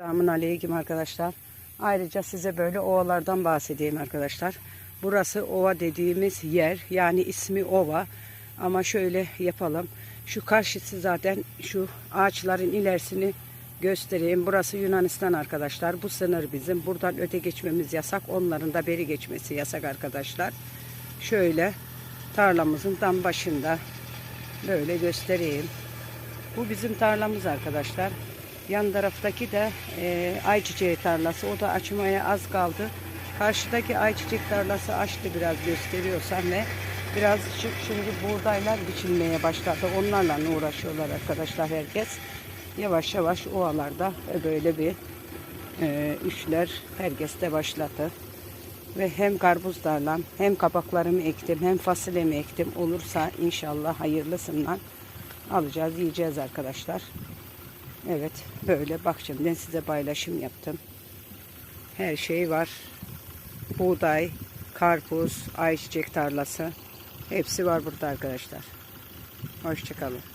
Selamun Aleyküm arkadaşlar. Ayrıca size böyle ovalardan bahsedeyim arkadaşlar. Burası ova dediğimiz yer. Yani ismi ova. Ama şöyle yapalım. Şu karşısı zaten şu ağaçların ilerisini göstereyim. Burası Yunanistan arkadaşlar. Bu sınır bizim. Buradan öte geçmemiz yasak. Onların da beri geçmesi yasak arkadaşlar. Şöyle tarlamızın tam başında böyle göstereyim. Bu bizim tarlamız arkadaşlar. Yan taraftaki de e, ayçiçeği tarlası. O da açmaya az kaldı. Karşıdaki ayçiçek tarlası açtı biraz gösteriyorsam ve biraz şimdi buğdaylar biçilmeye başladı. Onlarla uğraşıyorlar arkadaşlar herkes. Yavaş yavaş ovalarda böyle bir e, işler herkes de başladı. Ve hem karpuz hem kabaklarımı ektim hem fasulyemi ektim. Olursa inşallah hayırlısından alacağız yiyeceğiz arkadaşlar. Evet böyle bak şimdi size paylaşım yaptım. Her şey var. Buğday, karpuz, ayçiçek tarlası. Hepsi var burada arkadaşlar. Hoşçakalın.